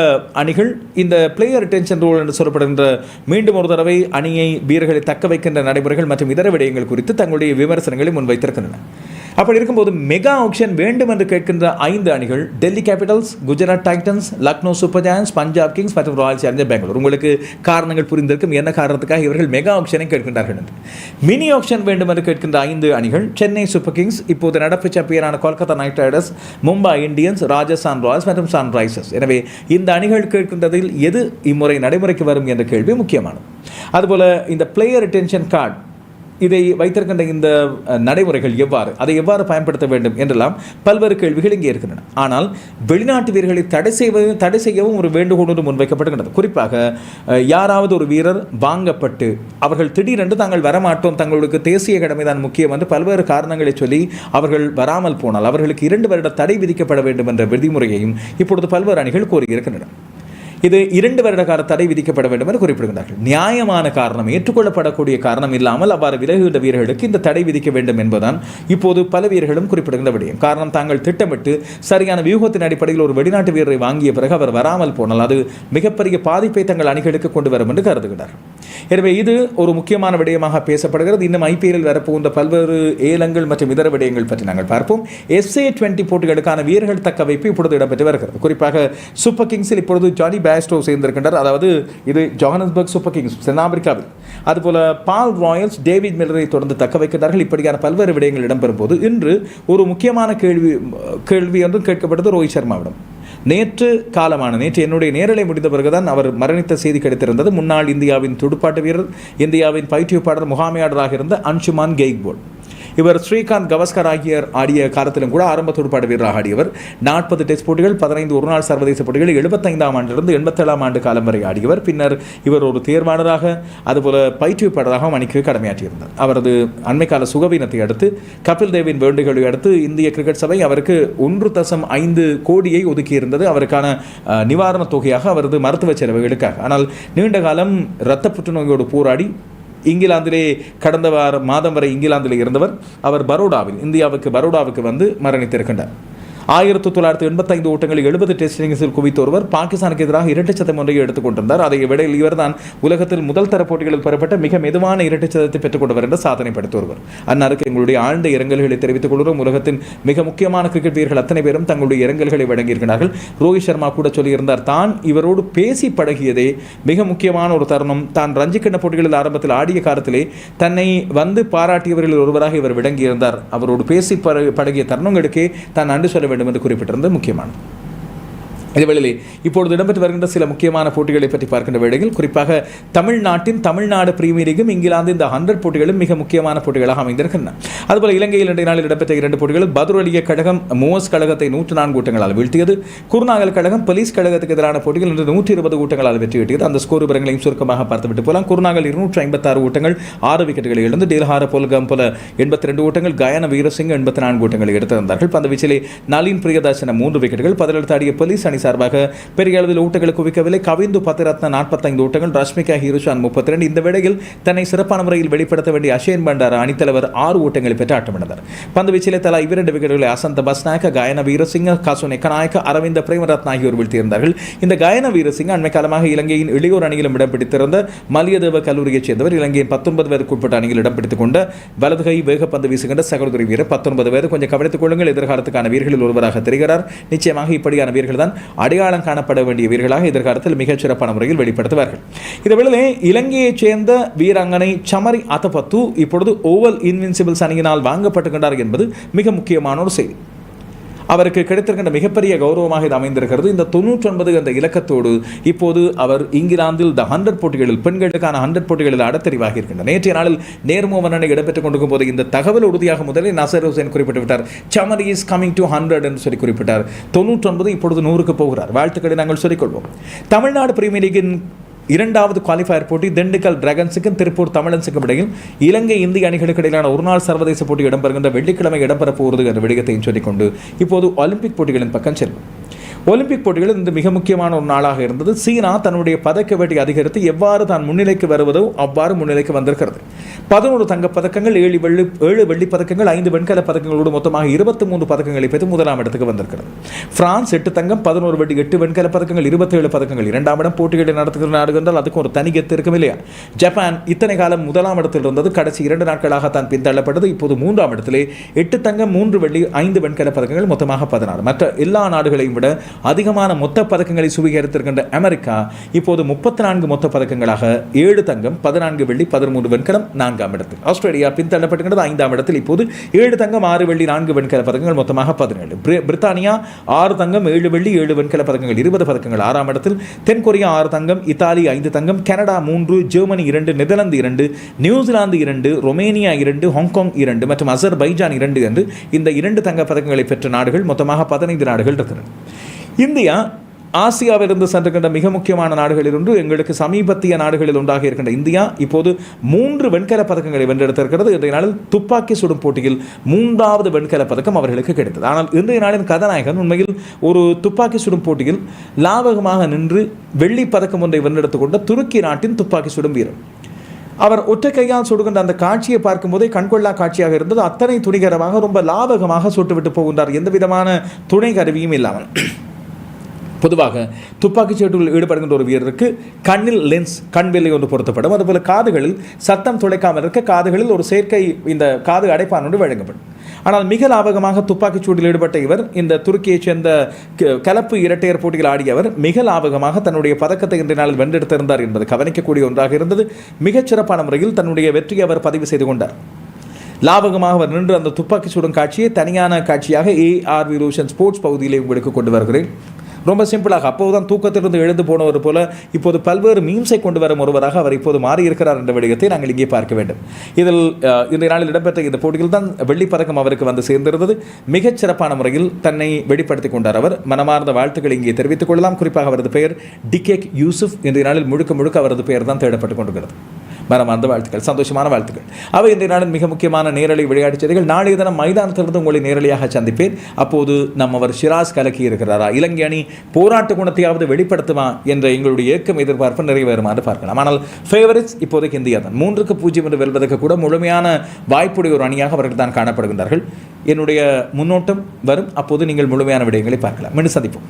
அணிகள் இந்த பிளேயர் ரிட்டென்ஷன் ரூல் என்று சொல்லப்படுகின்ற மீண்டும் ஒரு தடவை அணியை வீரர்களை தக்க வைக்கின்ற நடைமுறைகள் மற்றும் இதர விடயங்கள் குறித்து தங்களுடைய விமர்சனங்களை முன்வைத்திருக்கின்றன. அப்படி இருக்கும்போது மெகா ஆப்ஷன் வேண்டும் என்று கேட்கின்ற ஐந்து அணிகள் Delhi Capitals Gujarat Titans Lucknow Super Giants Punjab Kings மற்றும் ராயல் சேலஞ்சர் பெங்களூர் உங்களுக்கு காரணங்கள் புரிந்திருக்கும். என்ன காரணத்துக்காக இவர்கள் மெகா ஆக்ஷனை கேட்கின்றார்கள் என்று. மினி ஆப்ஷன் வேண்டும் என்று கேட்கின்ற ஐந்து அணிகள் சென்னை சூப்பர் கிங்ஸ் இப்போது நடப்பு சாம்பியனான Kolkata Knight Riders Mumbai Indians Rajasthan Royals மற்றும் சன்ரைசர்ஸ் எனவே இந்த அணிகள் கேட்கின்றதில் எது இம்முறை நடைமுறைக்கு வரும் என்ற கேள்வி முக்கியமானது. அதுபோல இந்த பிளேயர் ரிட்டென்ஷன் கார்டு இதை வைத்திருக்கின்ற இந்த நடைமுறைகள் எவ்வாறு அதை எவ்வாறு பயன்படுத்த வேண்டும் என்றெல்லாம் பல்வேறு கேள்விகள் இங்கே இருக்கின்றன. ஆனால் வெளிநாட்டு வீரர்களை தடை செய்வது தடை செய்யவும் ஒரு வேண்டுகோள் ஒன்று முன்வைக்கப்படுகின்றது. குறிப்பாக யாராவது ஒரு வீரர் வாங்கப்பட்டு அவர்கள் திடீரென்று தாங்கள் வரமாட்டோம் தங்களுக்கு தேசிய கடமை தான் முக்கியம் என்று பல்வேறு காரணங்களை சொல்லி அவர்கள் வராமல் போனால் அவர்களுக்கு இரண்டு வருட தடை விதிக்கப்பட வேண்டும் என்ற விதிமுறையையும் இப்பொழுது பல்வேறு அணிகள் கோரியிருக்கின்றன இது இரண்டு வருட கால தடை விதிக்கப்பட வேண்டும் என்று குறிப்பிடுகிறார்கள் நியாயமான காரணம் ஏற்றுக்கொள்ளப்படக்கூடிய காரணம் இல்லாமல் அவ்வாறு விலகியுள்ள வீரர்களுக்கு இந்த தடை விதிக்க வேண்டும் என்பதுதான் இப்போது பல வீரர்களும் குறிப்பிடுகின்ற விடயம். காரணம் தாங்கள் திட்டமிட்டு சரியான வியூகத்தின் அடிப்படையில் ஒரு வெளிநாட்டு வீரரை வாங்கிய பிறகு அவர் வராமல் போனால் அது மிகப்பெரிய பாதிப்பை தங்கள் அணிகளுக்கு கொண்டு வரும் என்று கருதுகிறார் எனவே இது ஒரு முக்கியமான விடயமாக பேசப்படுகிறது. இன்னும் ஐபிஎல்லில் வரப்போகின்ற பல்வேறு ஏலங்கள் மற்றும் இதர விடயங்கள் பற்றி நாங்கள் பார்ப்போம். எஸ்ஏ டுவெண்ட்டி போட்டிகளுக்கான வீரர்கள் தக்க வைப்பு இப்பொழுது இடம்பெற்று வருகிறது. குறிப்பாக சூப்பர் கிங்ஸில் இப்பொழுது ஜானி பேஸ்டோ சேர்ந்திருக்கின்றார். அதாவது இது ஜோஹனஸ்பர்க் சூப்பர் கிங்ஸ் தென்னாப்பிரிக்காவில் அதுபோல பால் ராயல்ஸ் டேவிட் மில்லரை தொடர்ந்து தக்க வைக்கிறார்கள் இப்படியான பல்வேறு விடயங்கள் இடம்பெறும் போது இன்று ஒரு முக்கியமான கேள்வி கேள்வி ஒன்றும் கேட்கப்பட்டது ரோஹித் சர்மாவிடம். நேற்று காலமான நேற்று என்னுடைய நேரலை முடிந்த பிறகுதான் அவர் மரணித்த செய்தி கிடைத்திருந்தது. முன்னாள் இந்தியாவின் துடுப்பாட்ட வீரர் இந்தியாவின் பயிற்றுவிப்பாளர் முகாமையாளராக இருந்த அன்சுமான் கெய்க்போர்ட் இவர் ஸ்ரீகாந்த் கவஸ்கர் ஆகியோர் ஆடிய காலத்திலும் கூட ஆரம்ப துடுப்பாட்ட வீரராக ஆடியவர். நாற்பது டெஸ்ட் போட்டிகள் பதினைந்து ஒருநாள் சர்வதேச போட்டிகள் எழுபத்தைந்தாம் ஆண்டிலிருந்து எண்பத்தேழாம் ஆண்டு காலம் வரை ஆடியவர். பின்னர் இவர் ஒரு தேர்வாளராக அதுபோல பயிற்றுவிப்பாளராக மணிக்கு கடமையாற்றியிருந்தார். அவரது அண்மைக்கால சுகவீனத்தை அடுத்து கபில் தேவின் வேண்டுகோளை அடுத்து இந்திய கிரிக்கெட் சபை அவருக்கு ஒன்று தசம் ஐந்து கோடியை ஒதுக்கியிருந்தது. அவருக்கான நிவாரணத் தொகையாக அவரது மருத்துவ செலவுகளுக்காக. ஆனால் நீண்ட காலம் இரத்த புற்றுநோயோடு போராடி இங்கிலாந்திலே கடந்த வார மாதம் வரை இங்கிலாந்தில் இருந்தவர். அவர் பரோடாவில் இந்தியாவுக்கு பரோடாவுக்கு வந்து மரணித்திருக்கின்றார். ஆயிரத்தி தொள்ளாயிரத்தி எண்பத்தைந்து ஓட்டங்களில் எழுபது டெஸ்ட் இன்னிங்ஸில் குவித்த ஒருவர் பாகிஸ்தானுக்கு எதிராக இரட்டை சதம் ஒன்றை எடுத்துக் கொண்டிருந்தார். அதை விடையில் இவர்தான் உலகத்தில் முதல் தர போட்டிகளில் பெறப்பட்ட மிக மெதுவான இரட்டை சதத்தை பெற்றுக் கொண்டவர் என்ற சாதனை படைத்த அன்னாருக்கு எங்களுடைய ஆழ்ந்த இரங்கல்களை தெரிவித்துக் கொள்கிறோம். உலகத்தின் மிக முக்கியமான கிரிக்கெட் வீரர்கள் அத்தனை பேரும் தங்களுடைய இரங்கல்களை வழங்கியிருக்கிறார்கள். ரோஹித் சர்மா கூட சொல்லியிருந்தார் தான் இவரோடு பேசி பழகியதே மிக முக்கியமான ஒரு தருணம். தான் ரஞ்சிக் கண்ண போட்டிகளில் ஆரம்பத்தில் ஆடிய காலத்திலே தன்னை வந்து பாராட்டியவர்களில் ஒருவராக இவர் விளங்கியிருந்தார். அவரோடு பேசி பழகிய தருணங்களுக்கே தான் நன்றி சொல்ல வேண்டும். என்று குறிப்பிட்டிருந்தது முக்கியமானது. இதேவேளையிலே இப்பொழுது இடம்பெற்று வருகின்ற சில முக்கியமான போட்டிகளை பற்றி பார்க்கின்ற வேளையில் குறிப்பாக தமிழ்நாட்டின் தமிழ்நாடு பிரீமியர் லீகும் இங்கிலாந்து இந்த ஹண்ட்ரட் போட்டிகளும் மிக முக்கியமான போட்டிகளாக அமைந்திருக்கின்றன. அதுபோல இலங்கையில் இன்றைய நாளில் இடம்பெற்ற இரண்டு போட்டிகளில் பதுரலிய கழகம் மோஸ் கழகத்தை நூற்று நான்கு ஊட்டங்களால் வீழ்த்தியது. குருநாகல் கழகம் போலீஸ் கழகத்துக்கு எதிரான போட்டிகள் இன்று நூற்றி இருபது ஊட்டங்களால் வெற்றி கிட்டியது அந்த ஸ்கோர் விவரங்களையும் சுருக்கமாக பார்த்துவிட்டு போலாம். குருநாகல் இருநூற்றி ஐம்பத்தாறு ஊட்டங்கள் ஆறு விக்கெட்டுகளை இழந்து டேல்ஹார போல்கம் போல எண்பத்தி ரெண்டு ஊட்டங்கள் கயான வீரசிங் எண்பத்தி நான்கு ஊட்டங்களை எடுத்திருந்தார்கள். பந்து வீச்சிலே நளின் பிரியதாசன மூன்று விக்கெட்டுகள் பதிலெடுத்து ஆடிய போலீஸ் அணி சார்பாக பெரிய அளவில் ஊட்டங்களை குவிக்கவில்லை. கவிந்து பத்திரத்ன நாற்பத்தைந்து ஊட்டங்கள் ரஷ்மிகா ஹீருஷான் முப்பத்தி ரெண்டு இந்த வேளையில் தன்னை சிறப்பான முறையில் வெளிப்படுத்த வேண்டிய அஷேன் பண்டார அணித்தலைவர் ஆறு ஊட்டங்களை பெற்று ஆட்டமிழந்தார். பந்து வீச்சிலே தலா இரண்டு விக்கெட்டுகளை அசந்த பஸ்நாயக்க காயன வீரசிங்க காசு நெக்கநாயக்க அரவிந்த பிரேமரத்ன ஆகியோர் வீழ்த்தியிருந்தார்கள் இந்த காயன வீரசிங்க அண்மை காலமாக இலங்கையின் இளையோர் அணியிலும் இடம் பிடித்திருந்த மல்யதேவ கல்லூரியைச் சேர்ந்தவர். இலங்கையின் பத்தொன்பது வயதுக்குட்பட்ட அணியில் இடம் பிடித்துக் கொண்ட வலது கை வேகப்பந்து வீசுகின்ற சகோதரி வீரர் பத்தொன்பது வயது கொஞ்சம் கவனித்துக் கொள்ளுங்கள். எதிர்காலத்துக்கான வீரர்களில் ஒருவராக தெரிகிறார். நிச்சயமாக இப்படியான வீரர்கள் தான் அடையாளம் காணப்பட வேண்டிய வீரர்களாக எதிர்காலத்தில் மிகச்சிறப்பான முறையில் வெளிப்படுத்துவார்கள். இதுவேளை இலங்கையைச் சேர்ந்த வீராங்கனை சமரி அத்தபத்து இப்பொழுது ஓவல் இன்வின்சிபிள்ஸ் அணியினால் வாங்கப்பட்டுகின்றார் என்பது மிக முக்கியமான ஒரு செய்தி. அவருக்கு கிடைத்திருக்கின்ற மிகப்பெரிய கௌரவமாக இது அமைந்திருக்கிறது. இந்த தொண்ணூற்றொன்பது என்ற இலக்கத்தோடு இப்போது அவர் இங்கிலாந்தில் த ஹண்ட்ரட் போட்டிகளில் பெண்களுக்கான ஹண்ட்ரட் போட்டிகளில் அடத்தறிவாக இருக்கின்றார் நேற்றைய நாளில் நேர்மோவனனை வர்ணனை இடம்பெற்றுக் கொண்டிருக்கும் போது இந்த தகவல் உறுதியாக முதலில் நசர் ஹுசேன் குறிப்பிட்டு விட்டார் Chamari is coming to hundred என்று சொல்லி குறிப்பிட்டார். தொண்ணூற்றொன்பது இப்பொழுது நூறுக்கு போகிறார். வாழ்த்துக்களை நாங்கள் சொல்லிக்கொள்வோம் தமிழ்நாடு பிரீமியர் லீகின் இரண்டாவது குவாலிஃபயர் போட்டி திண்டுக்கல் டிராகன்ஸுக்கும் திருப்பூர் தமிழன்ஸுக்கும் இடையில் இலங்கை இந்திய அணிகளுக்கு இடையிலான ஒருநாள் சர்வதேச போட்டி இடம்பெறுகின்ற வெள்ளிக்கிழமை இடம்பெறப் போகிறது என்ற விடயத்தையும் சொல்லிக்கொண்டு இப்போது ஒலிம்பிக் போட்டிகளின் பக்கம் செல்வோம். ஒலிம்பிக் போட்டிகள் இந்த மிக முக்கியமான ஒரு நாளாக இருந்தது. சீனா தன்னுடைய பதக்க வேட்டை அதிகரித்து எவ்வாறு தான் முன்னிலைக்கு வருவதோ அவ்வாறு முன்னிலைக்கு வந்திருக்கிறது. பதினோரு தங்கப் பதக்கங்கள் ஏழு வெள்ளி ஏழு வெள்ளி பதக்கங்கள் ஐந்து வெண்கல பதக்கங்களோடு மொத்தமாக இருபத்தி மூன்று பதக்கங்களை பெற்று முதலாம் இடத்துக்கு வந்திருக்கிறது. பிரான்ஸ் எட்டு தங்கம் பதினோரு வெள்ளி எட்டு வெண்கல பதக்கங்கள் இருபத்தேழு பதக்கங்கள். இரண்டாம் இடம் போட்டிகளை நடத்துகிற நாடு என்றால் அதுக்கு ஒரு தனிகத்து இருக்கும் இல்லையா? ஜப்பான் இத்தனை காலம் முதலாம் இடத்தில் இருந்தது. கடைசி இரண்டு நாட்களாக தான் பின்தள்ளப்பட்டது. இப்போது மூன்றாம் இடத்திலே எட்டு தங்கம் மூன்று வெள்ளி ஐந்து வெண்கல பதக்கங்கள் மொத்தமாக பதினாறு. மற்ற எல்லா நாடுகளையும் விட அதிகமான மொத்த பதக்கங்களை சுவீகரித்திருக்கின்ற அமெரிக்கா இப்போது முப்பத்தி நான்கு மொத்த பதக்கங்களாக ஏழு தங்கம் பதினான்கு வெள்ளி பதிமூன்று வெண்கலம் நான்காம் இடத்தில். ஆஸ்திரேலியா பின்தள்ளப்பட்டுகின்றது ஐந்தாம் இடத்தில். இப்போது ஏழு தங்கம் ஆறு வெள்ளி நான்கு வெண்கல பதக்கங்கள் மொத்தமாக பதினேழு. பிரி- பிரித்தானியா ஆறு தங்கம் ஏழு வெள்ளி ஏழு வெண்கல பதக்கங்கள் இருபது பதக்கங்கள். ஆறாம் இடத்தில் தென்கொரியா ஆறு தங்கம் இத்தாலி ஐந்து தங்கம் கனடா மூன்று ஜெர்மனி இரண்டு நெதர்லாந்து இரண்டு நியூசிலாந்து இரண்டு ரொமேனியா இரண்டு ஹாங்காங் இரண்டு மற்றும் அசர்பைஜான் இரண்டு என்று இந்த இரண்டு தங்க பதக்கங்களை பெற்ற நாடுகள் மொத்தமாக பதினைந்து நாடுகள் இருக்கிறது. இந்தியா ஆசியாவிலிருந்து சென்றுகின்ற மிக முக்கியமான நாடுகளில் ஒன்று எங்களுக்கு சமீபத்திய நாடுகளில் ஒன்றாக இருக்கின்ற இந்தியா. இப்போது மூன்று வெண்கல பதக்கங்களை வென்றெடுத்திருக்கிறது. இன்றைய நாளில் துப்பாக்கி சுடும் போட்டியில் மூன்றாவது வெண்கல பதக்கம் அவர்களுக்கு கிடைத்தது. ஆனால் இன்றைய நாளின் கதாநாயகன் உண்மையில் ஒரு துப்பாக்கி சுடும் போட்டியில் லாபகமாக நின்று வெள்ளி பதக்கம் ஒன்றை வென்றெடுத்துக் கொண்ட துருக்கி நாட்டின் துப்பாக்கி சுடும் வீரர். அவர் ஒற்றை கையால் சுடுகின்ற அந்த காட்சியை பார்க்கும்போதே கண்கொள்ளா காட்சியாக இருந்தது. அத்தனை துணிகரமாக ரொம்ப லாபகமாக சுட்டுவிட்டு போகின்றார். எந்த விதமான துணை கருவியும் இல்லாமல். பொதுவாக துப்பாக்கிச் சூட்டில் ஈடுபடுகின்ற ஒரு வீரருக்கு கண்ணில் லென்ஸ் கண் வெள்ளை ஒன்று பொருத்தப்படும். அதுபோல் காதுகளில் சத்தம் துளைக்காமல் இருக்க காதுகளில் ஒரு செயற்கை இந்த காது அடைப்பான் ஒன்று வழங்கப்படும். ஆனால் மிக லாபகமாக துப்பாக்கிச் சூட்டில் ஈடுபட்ட இவர் இந்த துருக்கியைச் சேர்ந்த க- கலப்பு இரட்டையர் போட்டியில் ஆடியவர் மிக லாபகமாக தன்னுடைய பதக்கத்தை இன்றைய நாளில் வென்றெடுத்திருந்தார் என்பது கவனிக்கக்கூடிய ஒன்றாக இருந்தது. மிகச் சிறப்பான முறையில் தன்னுடைய வெற்றியை அவர் பதிவு செய்து கொண்டார். லாபகமாக அவர் நின்று அந்த துப்பாக்கி சூடும் காட்சியை தனியான காட்சியாக ஏஆர் ரூஷன் ஸ்போர்ட்ஸ் பகுதியிலே உங்களுக்கு கொண்டு வருகிறேன். ரொம்ப சிம்பிளாக அப்போது தான் தூக்கத்திலிருந்து எழுந்து போனவர் போல இப்போது பல்வேறு மீம்ஸை கொண்டு வரும் ஒருவராக அவர் இப்போது மாறியிருக்கிறார் என்ற விடயத்தை நாங்கள் இங்கே பார்க்க வேண்டும். இதில் இந்த இன்றைய நாளில் இடம்பெற்ற இந்த போட்டியில் தான் வெள்ளிப் பதக்கம் அவருக்கு வந்து சேர்ந்திருந்தது. மிகச் சிறப்பான முறையில் தன்னை வெளிப்படுத்திக் கொண்டார் அவர். மனமார்ந்த வாழ்த்துக்களை இங்கே தெரிவித்துக் கொள்ளலாம். குறிப்பாக அவரது பெயர் டிகேக் யூசுப். இன்றைய நாளில் முழுக்க முழுக்க அவரது பெயர் தான் தேடப்பட்டுக் கொண்டிருக்கிறது. மனமார்ந்த வாழ்த்துக்கள் சந்தோஷமான வாழ்த்துக்கள். அவை இன்றைய நாளின் மிக முக்கியமான நேரலை விளையாட்டு செய்திகள். நாளைய தினம் மைதானத்திலிருந்து உங்களை நேரலையாக சந்திப்பேன். அப்போது நம்மவர் ஷிராஸ் கலக்கி இருக்கிறாரா? இலங்கை அணி போராட்ட குணத்தையாவது வெளிப்படுத்துமா என்ற எங்களுடைய ஏக்கம் எதிர்பார்ப்பு நிறைவேறுமாறு பார்க்கலாம். ஆனால் ஃபேவரட்ஸ் இப்போதைக்கு இந்தியா தான். மூன்றுக்கு பூஜ்ஜியம் என்று வெல்வதற்கு கூட முழுமையான வாய்ப்புடைய ஒரு அணியாக அவர்கள் தான் காணப்படுகின்றார்கள். என்னுடைய முன்னோட்டம் வரும். அப்போது நீங்கள் முழுமையான விடயங்களை பார்க்கலாம். மீண்டும் சந்திப்போம்.